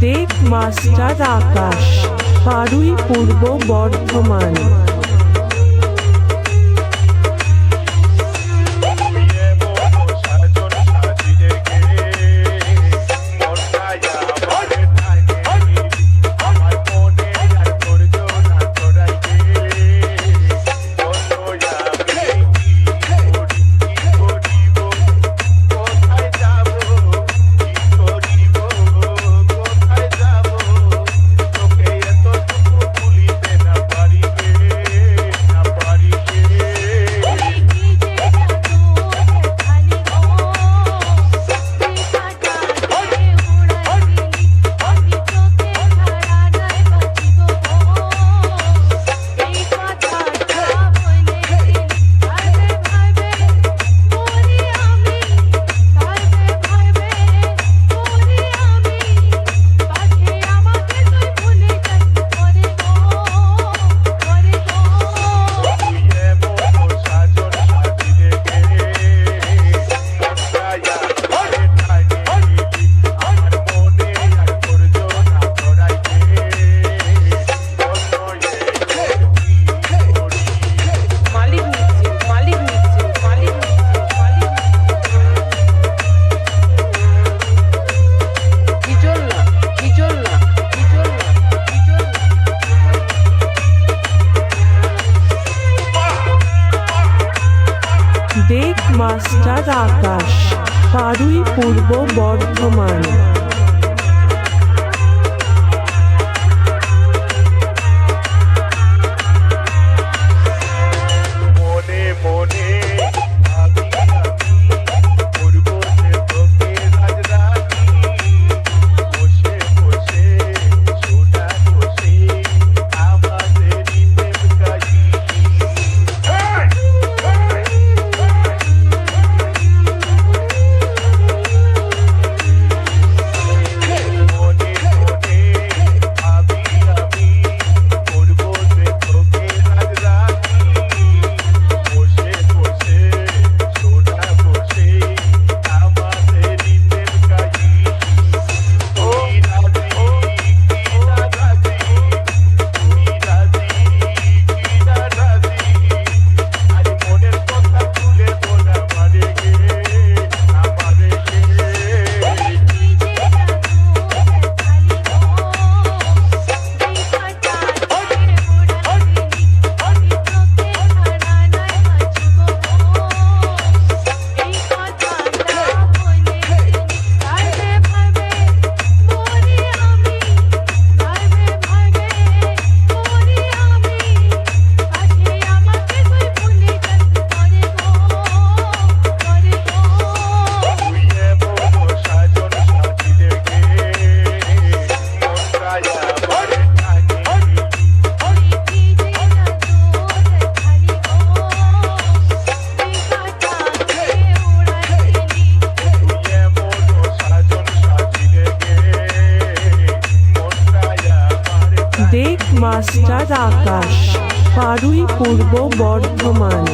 Dev master Akash Parui Purba Bardhaman. Master Akash Parui Purba Bardhaman. Deck master Akash Parui Purba Bardhaman.